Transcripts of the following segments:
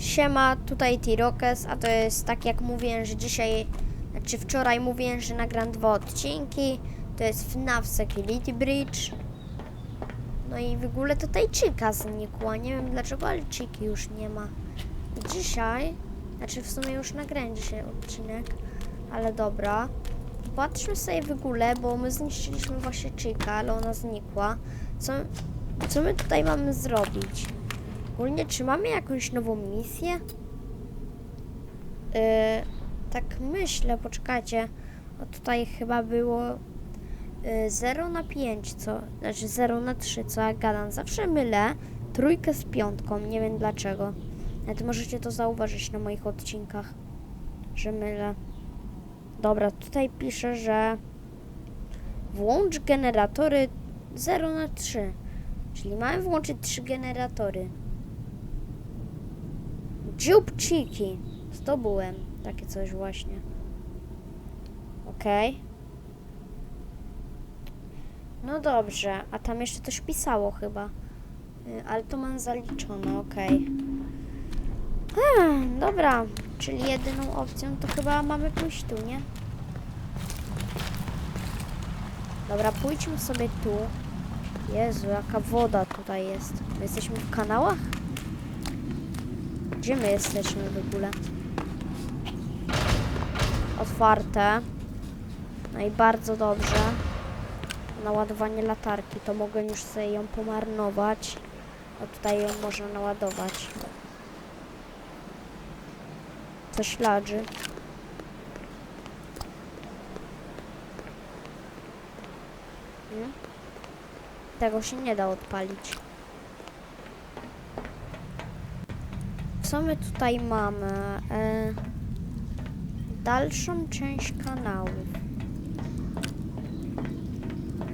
Siema, tutaj T-Rockes, a to jest tak jak mówiłem, że dzisiaj, znaczy wczoraj mówiłem, że nagram dwa odcinki. To jest FNAF Security Bridge. No i w ogóle tutaj Chica znikła, nie wiem dlaczego, ale Chiki już nie ma. Dzisiaj, znaczy w sumie już nagrałem dzisiaj odcinek, ale dobra. Patrzmy sobie w ogóle, bo my zniszczyliśmy właśnie Chica, ale ona znikła. Co, co my tutaj mamy zrobić? Ogólnie, czy mamy jakąś nową misję? Yy, tak myślę, poczekajcie. O, tutaj chyba było yy, 0 na 5, co, znaczy 0 na 3, co ja gadam. Zawsze mylę trójkę z piątką, nie wiem dlaczego. Nawet możecie to zauważyć na moich odcinkach, że mylę. Dobra, tutaj pisze, że włącz generatory 0 na 3. Czyli mamy włączyć trzy generatory. Dziób Chiki. Zdobyłem takie coś właśnie. Okej. No dobrze, a tam jeszcze coś pisało chyba. Y, Ale to mam zaliczone, okej. Hmm, dobra, czyli jedyną opcją to chyba mamy pójść tu, nie? Dobra, pójdźmy sobie tu. Jezu, jaka woda tutaj jest. My jesteśmy w kanałach? Gdzie my jesteśmy w ogóle? Otwarte. No i bardzo dobrze. Naładowanie latarki, to mogę już sobie ją pomarnować. A tutaj ją można naładować. Coś ladży. Hmm? Tego się nie da odpalić. Co my tutaj mamy? E, dalszą część kanałów.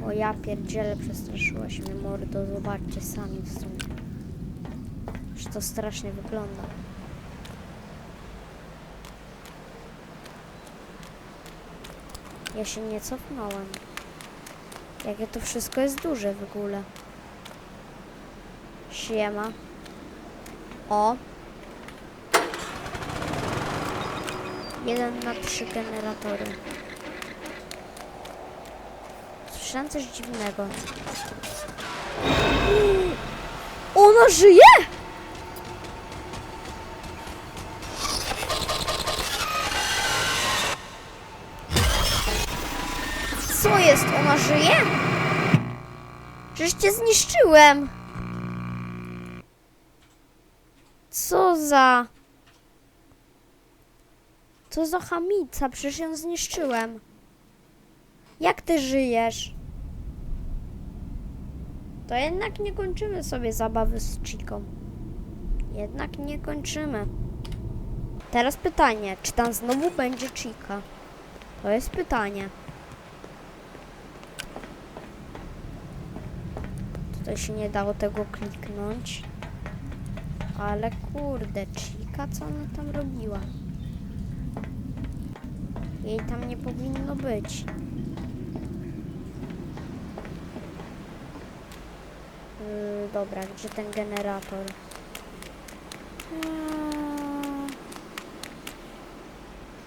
O ja pierdzielę, przestraszyłaś mnie mordo. Zobaczcie sami w sumie. Że to strasznie wygląda. Ja się nie cofnąłem. Jakie to wszystko jest duże w ogóle. Siema. O. Jeden na trzy generatory. Słyszałem coś dziwnego. Ona żyje! Co jest? Ona żyje? Przecież cię zniszczyłem. Co za... Co za chamica? Przecież ją zniszczyłem. Jak ty żyjesz? To jednak nie kończymy sobie zabawy z Chiką. Jednak nie kończymy. Teraz pytanie, czy tam znowu będzie Chica? To jest pytanie. Tutaj się nie dało tego kliknąć. Ale kurde, Chica, co ona tam robiła? Jej tam nie powinno być. Yy, dobra, gdzie ten generator? Eee,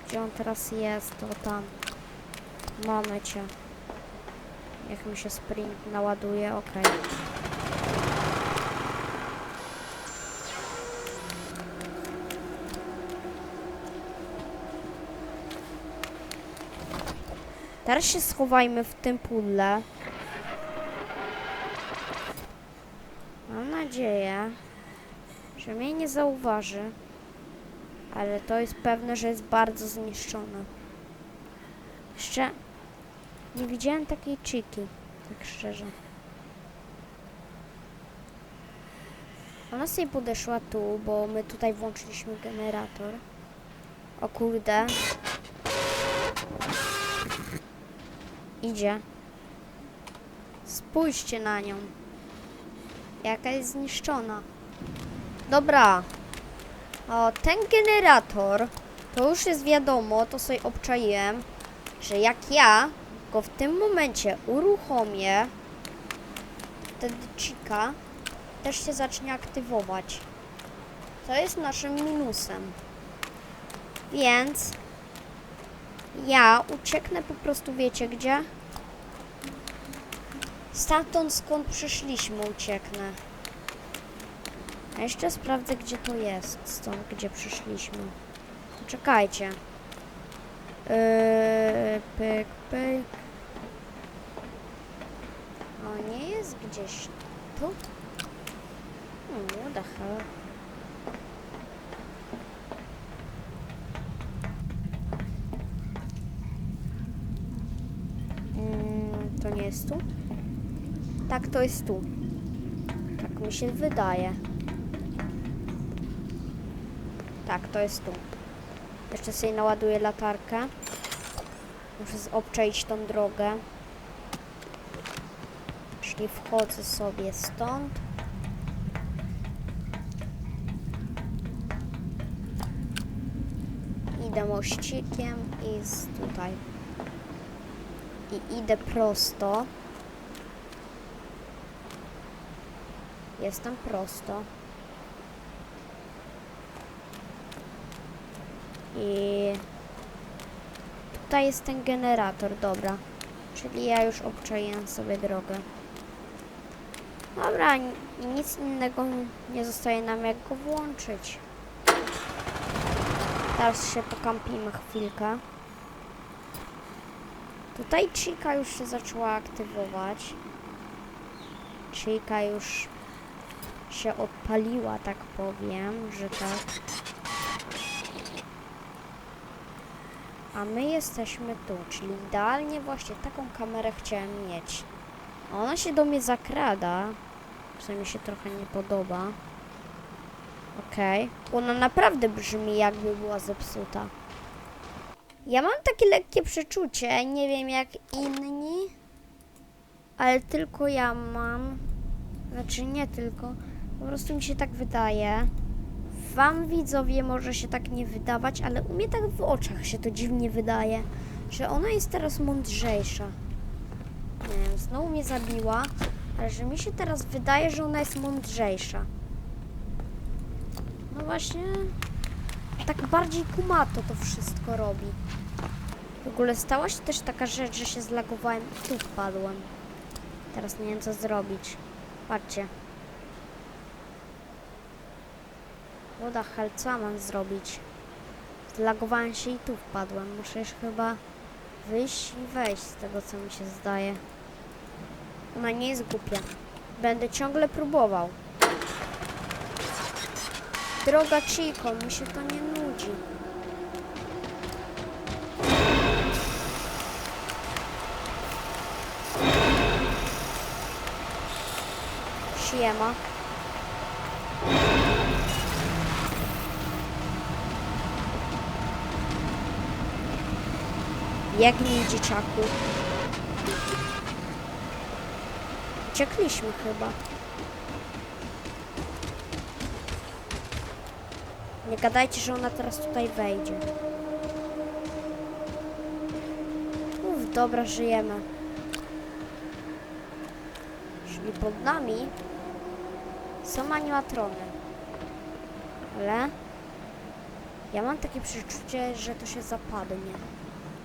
Gdzie on teraz jest? To tam. Mamy cię. Niech mi się sprint naładuje, okej. Teraz się schowajmy w tym pudle. Mam nadzieję, że mnie nie zauważy. Ale to jest pewne, że jest bardzo zniszczone. Jeszcze nie widziałem takiej chiki, tak szczerze. Ona sobie podeszła tu, bo my tutaj włączyliśmy generator. O kurde. Idzie. Spójrzcie na nią. Jaka jest zniszczona. Dobra. O, ten generator, to już jest wiadomo, to sobie obczaiłem, że jak ja go w tym momencie uruchomię, wtedy Chica też się zacznie aktywować. To jest naszym minusem. Więc ja ucieknę po prostu, wiecie gdzie? Stamtąd skąd przyszliśmy ucieknę. A jeszcze sprawdzę gdzie to jest, stąd gdzie przyszliśmy. Czekajcie. Yy, pyk, pyk. O, nie jest gdzieś tu? Hmm, what the hell? Mm, to nie jest tu? Tak, to jest tu. Tak mi się wydaje. Tak, to jest tu. Jeszcze sobie naładuję latarkę. Muszę obczaić tą drogę. Czyli wchodzę sobie stąd. Idę mościkiem i z tutaj. I idę prosto. Jestem prosto. I tutaj jest ten generator, dobra. Czyli ja już obczaiłem sobie drogę. Dobra, ni- nic innego nie zostaje nam jak go włączyć. Teraz się pokampimy chwilkę. Tutaj Chica już się zaczęła aktywować. Chica już się odpaliła, tak powiem, że tak. A my jesteśmy tu, czyli idealnie właśnie taką kamerę chciałem mieć. Ona się do mnie zakrada, co mi się trochę nie podoba. Okej. Ona naprawdę brzmi jakby była zepsuta. Ja mam takie lekkie przeczucie, nie wiem jak inni, ale tylko ja mam. Znaczy nie tylko, po prostu mi się tak wydaje. Wam widzowie może się tak nie wydawać, ale u mnie tak w oczach się to dziwnie wydaje, że ona jest teraz mądrzejsza. Nie wiem, znowu mnie zabiła, ale że mi się teraz wydaje, że ona jest mądrzejsza. No właśnie, tak bardziej kumato to wszystko robi. W ogóle stała się też taka rzecz, że się zlagowałem i tu wpadłem. Teraz nie wiem co zrobić. Patrzcie. Woda hell, co mam zrobić? Zlagowałem się i tu wpadłem. Muszę już chyba wyjść i wejść z tego, co mi się zdaje. Ona nie jest głupia. Będę ciągle próbował. Droga Chico, mi się to nie nudzi. Siema. Biegnij, dzieciaku. Uciekliśmy chyba. Nie gadajcie, że ona teraz tutaj wejdzie. Uf, dobra, żyjemy. Czyli pod nami są animatrony. Ale ja mam takie przeczucie, że to się zapadnie.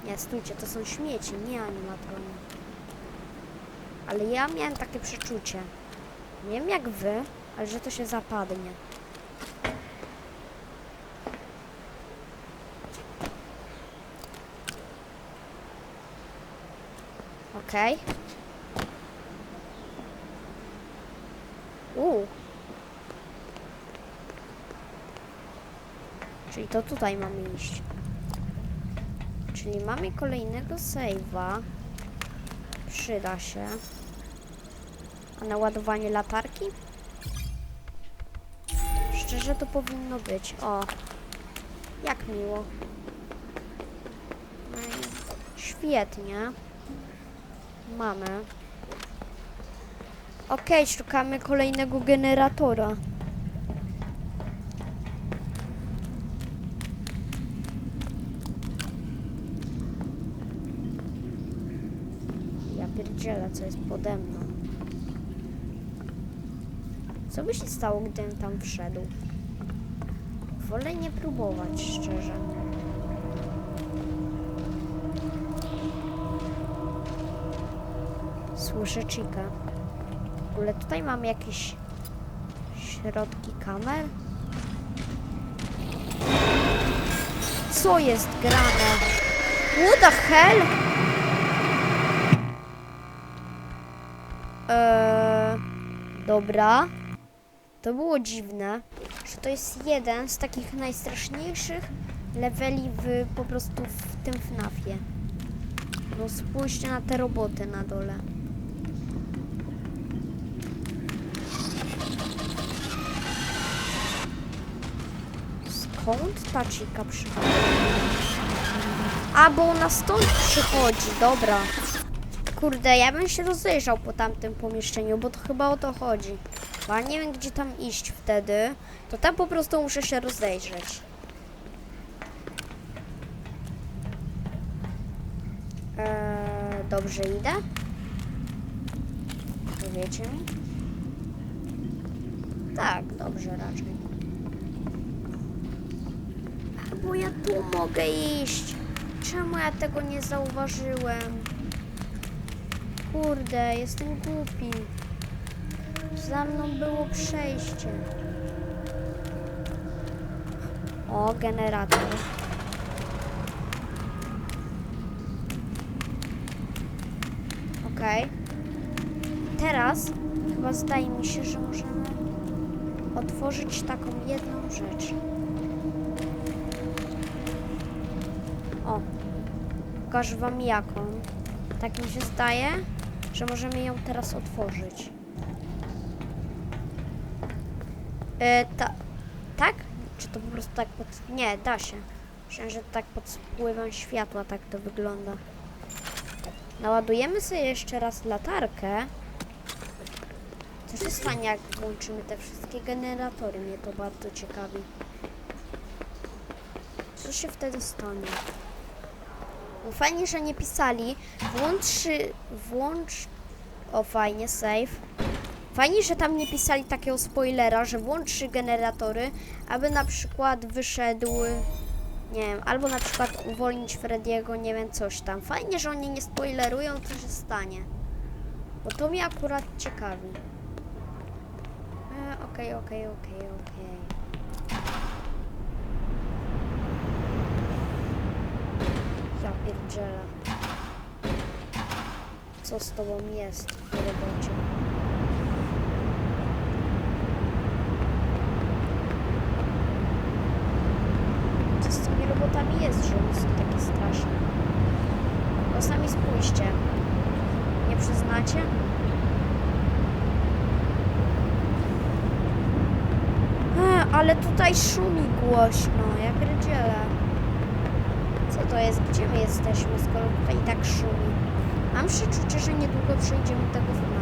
Nie, stójcie, to są śmieci, nie animatrony. Ale ja miałem takie przeczucie. Nie wiem jak wy, ale że to się zapadnie. Okej. Uuu. Czyli to tutaj mamy iść. Czyli mamy kolejnego save'a. Przyda się. A naładowanie latarki? Szczerze to powinno być. O. Jak miło. No świetnie. Mamy. Okej, szukamy kolejnego generatora. Ja pierdzielę, co jest pode mną. Co by się stało, gdybym tam wszedł? wolę nie próbować, szczerze. Słyszę Chica. W ogóle tutaj mam jakieś środki kamer. Co jest grane? What the hell? Eee, dobra. To było dziwne, że to jest jeden z takich najstraszniejszych leveli w, po prostu w tym FNAFie. No spójrzcie na te roboty na dole. Skąd ta chica przychodzi? A, bo ona stąd przychodzi, dobra. Kurde, ja bym się rozejrzał po tamtym pomieszczeniu, bo to chyba o to chodzi. Bo ja nie wiem, gdzie tam iść wtedy, to tam po prostu muszę się rozejrzeć. Eee, dobrze idę? Powiecie mi? Tak, dobrze raczej. A, Bo ja tu mogę iść. Czemu ja tego nie zauważyłem? Kurde, jestem głupi. Za mną było przejście. O, generator. Okej. Teraz chyba zdaje mi się, że możemy otworzyć taką jedną rzecz. O, pokażę wam jaką. Tak mi się zdaje, że możemy ją teraz otworzyć. E, ta, tak? Czy to po prostu tak pod... Nie, da się. Myślę, że tak pod wpływem światła tak to wygląda. Naładujemy sobie jeszcze raz latarkę. Co się stanie, jak włączymy te wszystkie generatory? Mnie to bardzo ciekawi. Co się wtedy stanie? Fajnie, że nie pisali. Włącz... Włącz... O, fajnie, save. Fajnie, że tam nie pisali takiego spoilera, że włącz trzy generatory, aby na przykład wyszedł, nie wiem, albo na przykład uwolnić Frediego, nie wiem, coś tam. Fajnie, że oni nie spoilerują, co się stanie. Bo to mnie akurat ciekawi. E, Okej, okej, okej, okej. Ja pierdzielę. Co z tobą jest robocie? Co z tymi robotami jest, że one są takie straszne? Bo sami spójrzcie. Nie przyznacie? E, ale tutaj szumi głośno, ja pierdzielę. Co to jest? Gdzie my jesteśmy, skoro tutaj tak szumi? Mam przeczucie, że niedługo przejdziemy tego FNAFa.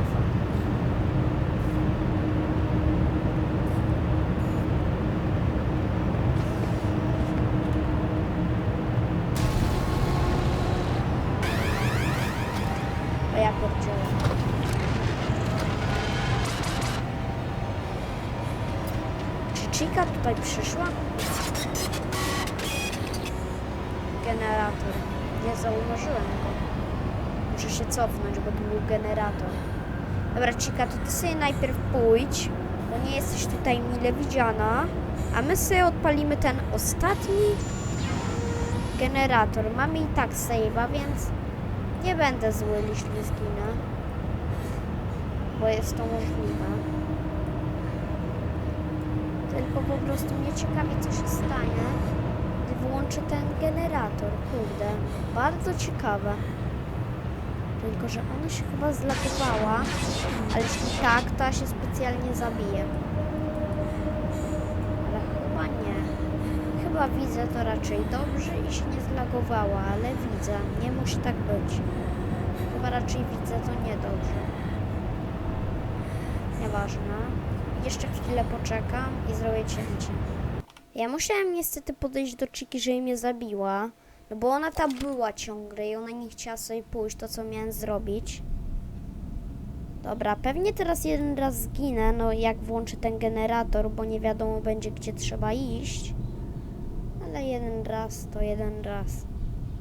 Muszę się cofnąć, bo tu był generator. Dobra, Chica, to ty sobie najpierw pójdź, bo nie jesteś tutaj mile widziana. A my sobie odpalimy ten ostatni generator. Mamy i tak save'a, więc nie będę zły, jeśli zginę. Bo jest to możliwe. Tylko po prostu mnie ciekawi, co się stanie, gdy włączę ten generator. Kurde, bardzo ciekawe. Tylko, że ona się chyba zlagowała, ale jeśli tak, to ja się specjalnie zabiję. Ale chyba nie. Chyba widzę to raczej dobrze i się nie zlagowała, ale widzę. Nie musi tak być. Chyba raczej widzę to niedobrze. Nieważne. Jeszcze chwilę poczekam i zrobię cięcie. Ja musiałem niestety podejść do Chiki, żeby mnie zabiła. No bo ona tam była ciągle i ona nie chciała sobie pójść, to co miałem zrobić. Dobra, pewnie teraz jeden raz zginę, no jak włączę ten generator, bo nie wiadomo będzie gdzie trzeba iść. jeden raz to jeden raz.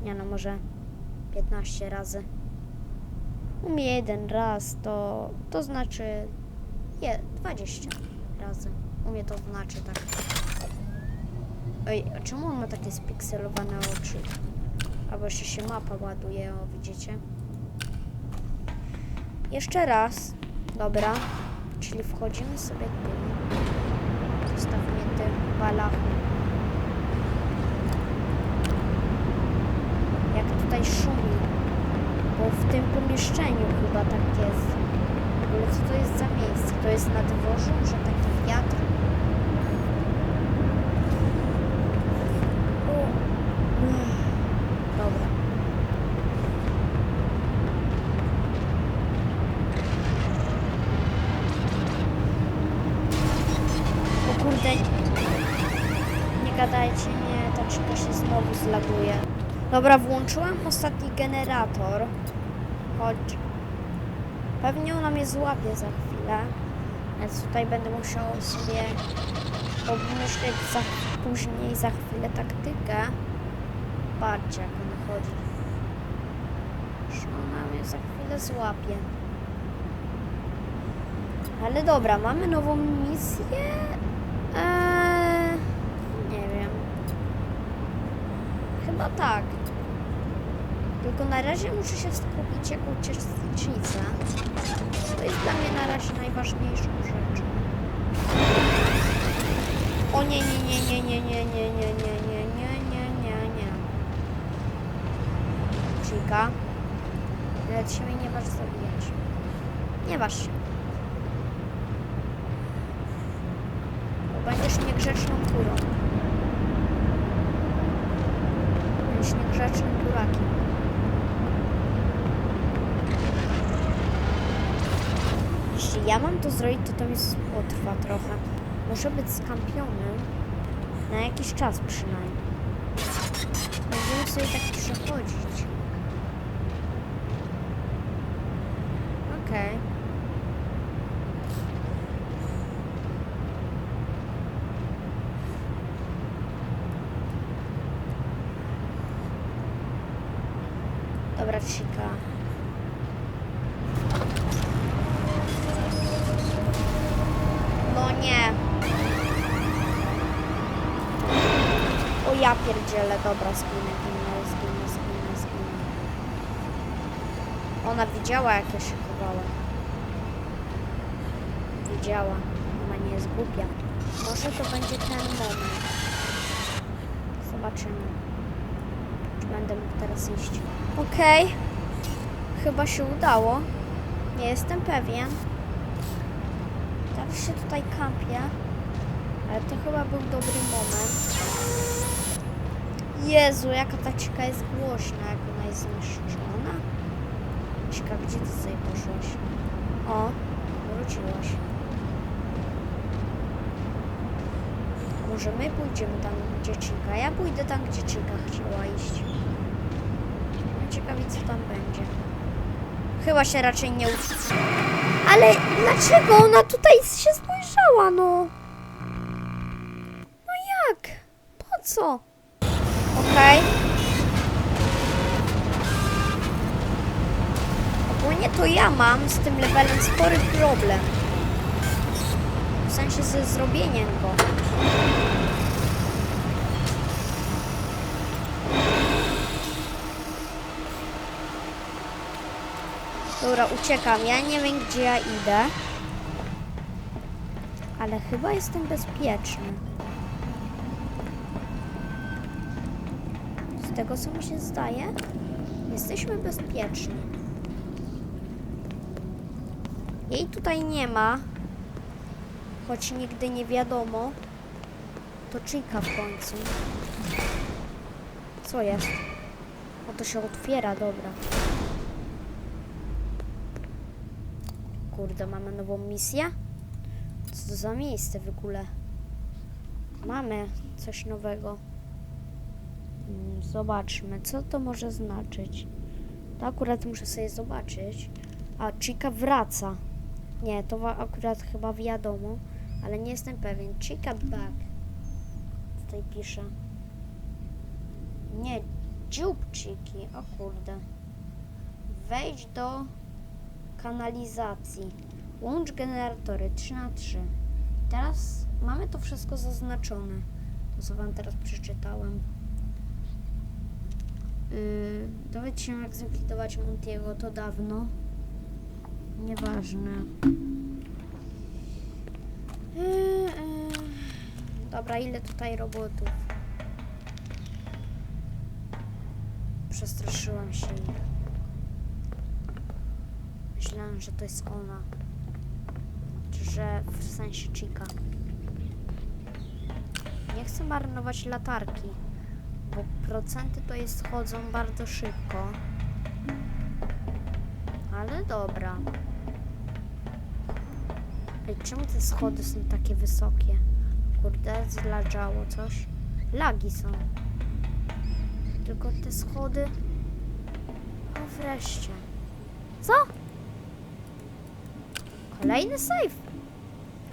Nie no, może 15 razy. U mnie jeden raz to, to znaczy je, 20 razy. U mnie to znaczy tak. Ej, a czemu on ma takie spikselowane oczy? Albo jeszcze się mapa ładuje, o widzicie? Jeszcze raz. Dobra. Czyli wchodzimy sobie tu. Zostawmy te balachy. Jak tutaj szumi. Bo w tym pomieszczeniu chyba tak jest. Ogóle co to jest za miejsce? To jest na dworzu, że taki wiatr. O. Uff. Dobra. O kurde. Nie gadajcie, nie, ta czynka się znowu zlaguje. Dobra, włączyłam ostatni generator. Chodź. Pewnie ona mnie złapie za chwilę. Więc tutaj będę musiał sobie obmyśleć za, później, za chwilę taktykę. Patrzcie, jak ona chodzi. Ona mnie za chwilę złapie. Ale dobra, mamy nową misję. Eee, nie wiem. Chyba tak. Tylko na razie muszę się skupić jako uczestnicznica. To jest dla mnie na razie najważniejszą rzeczą. O nie, nie, nie, nie, nie, nie, nie, nie, nie, nie, nie, nie, nie, nie. Chica. Nawet się mnie nie waż zabijać. Nie waż się. Bo będziesz niegrzeczną kurą. Będziesz niegrzecznym kurakiem. Ja mam to zrobić, to to mi potrwa trochę. Muszę być skampionym na jakiś czas przynajmniej. Będziemy sobie tak przechodzić. Okej. Dobra, Chica. No nie. O ja pierdzielę, dobra, zginę, ginę, zginę, zginę, zginę. Ona widziała, jak ja się chowałem. Widziała. Ona nie jest głupia. Może to będzie ten moment. Zobaczymy. Czy będę mógł teraz iść. Okej. Chyba się udało. Nie jestem pewien. Teraz się tutaj kampię. Ale to chyba był dobry moment. Jezu, jaka ta cika jest głośna, jak ona jest zniszczona. Cika, gdzie ty sobie poszłaś? O, wróciłaś. Może my pójdziemy tam, gdzie Cika. Ja pójdę tam, gdzie Cika chciała iść. Ciekawi, co tam będzie. Chyba się raczej nie uczy. Ale dlaczego ona tutaj się spojrzała, no? No jak? Po co? Okej. Ogólnie to ja mam z tym levelem spory problem. W sensie ze zrobieniem go. Dobra, uciekam. Ja nie wiem, gdzie ja idę. Ale chyba jestem bezpieczny. Z tego, co mi się zdaje, jesteśmy bezpieczni. Jej tutaj nie ma, choć nigdy nie wiadomo. To Chica w końcu. Co jest? O, to się otwiera, dobra. Kurde, mamy nową misję? Co to za miejsce w ogóle? Mamy coś nowego. Mm, Zobaczmy, co to może znaczyć. To akurat muszę sobie zobaczyć. A, Chica wraca. Nie, to akurat chyba wiadomo, ale nie jestem pewien. Chica back. Tutaj pisze. Nie, dzióbczyki. O kurde. Wejdź do kanalizacji. Łącz generatory 3 na 3 Teraz mamy to wszystko zaznaczone. To co wam teraz przeczytałem. Yy, się jak zlikwidować Montiego, to dawno. Nieważne. Yy, yy. Dobra, ile tutaj robotów? Przestraszyłam się ich. Myślałam, że to jest ona. Że w sensie Chica. Nie chcę marnować latarki, bo procenty to jest schodzą bardzo szybko. Ale dobra. Ej, czemu te schody są takie wysokie? Kurde, zladżało coś. Lagi są. Tylko te schody... O, wreszcie. Co? Kolejny save.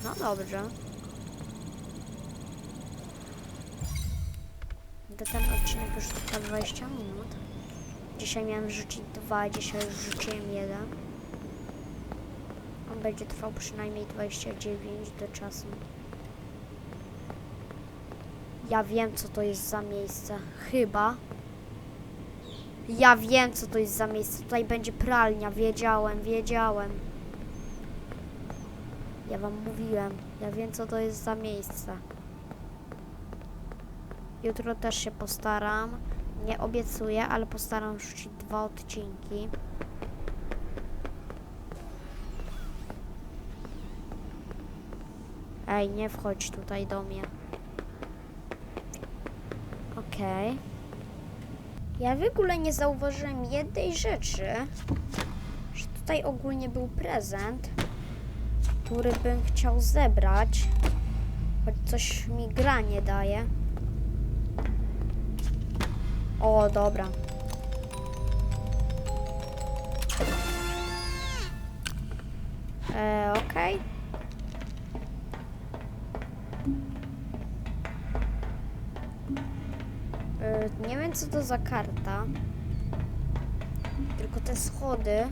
No dobrze. To ten odcinek już trwa 20 minut. Dzisiaj miałem rzucić dwa, dzisiaj już rzuciłem jeden. On będzie trwał przynajmniej 29 do czasu. Ja wiem, co to jest za miejsce. Chyba. Ja wiem, co to jest za miejsce. Tutaj będzie pralnia. Wiedziałem, wiedziałem. Ja wam mówiłem. Ja wiem, co to jest za miejsce. Jutro też się postaram. Nie obiecuję, ale postaram rzucić dwa odcinki. Ej, nie wchodź tutaj do mnie. Okej. Ja w ogóle nie zauważyłem jednej rzeczy, że tutaj ogólnie był prezent, który bym chciał zebrać, choć coś mi gra nie daje. O, dobra. E, okej. E, nie wiem, co to za karta. Tylko te schody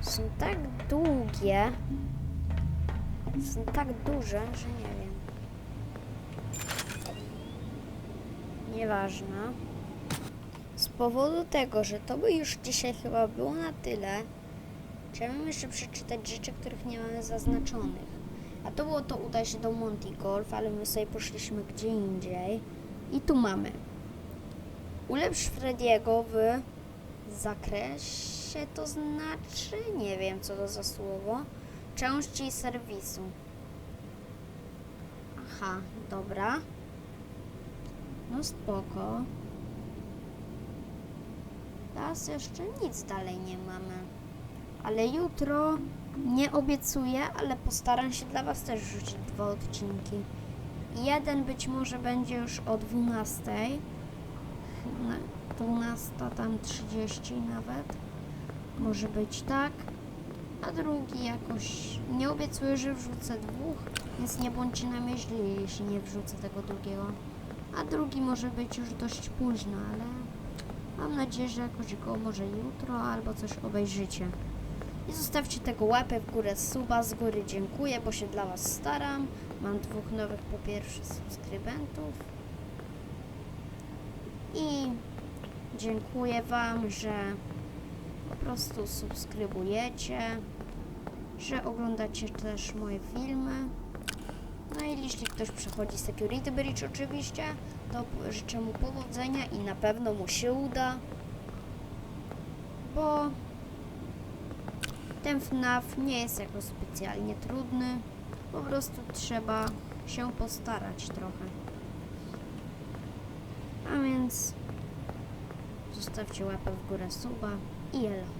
są tak długie, są tak duże, że nie wiem. Nieważne. Z powodu tego, że to by już dzisiaj chyba było na tyle, chciałbym jeszcze przeczytać rzeczy, których nie mamy zaznaczonych. A to było to udaj się do Monty Golf, ale my sobie poszliśmy gdzie indziej. I tu mamy. Ulepsz Frediego w zakresie, to znaczy, nie wiem co to za słowo, części serwisu. Aha, dobra. No spoko. Teraz jeszcze nic dalej nie mamy. Ale jutro nie obiecuję, ale postaram się dla Was też rzucić dwa odcinki. Jeden być może będzie już o 12. Na 12 tam 30 nawet. Może być tak. A drugi jakoś nie obiecuję, że wrzucę dwóch, więc nie bądźcie na mnie źli, jeśli nie wrzucę tego drugiego. A drugi może być już dość późno, ale mam nadzieję, że jakoś go może jutro albo coś obejrzycie. I zostawcie tego łapę w górę, suba z góry. Dziękuję, bo się dla Was staram. Mam dwóch nowych po pierwsze subskrybentów. I dziękuję Wam, że prostu subskrybujecie, że oglądacie też moje filmy. No i jeśli ktoś przechodzi Security Bridge oczywiście, to życzę mu powodzenia i na pewno mu się uda. Bo ten FNAF nie jest jakoś specjalnie trudny. Po prostu trzeba się postarać trochę. A więc zostawcie łapę w górę suba i elo.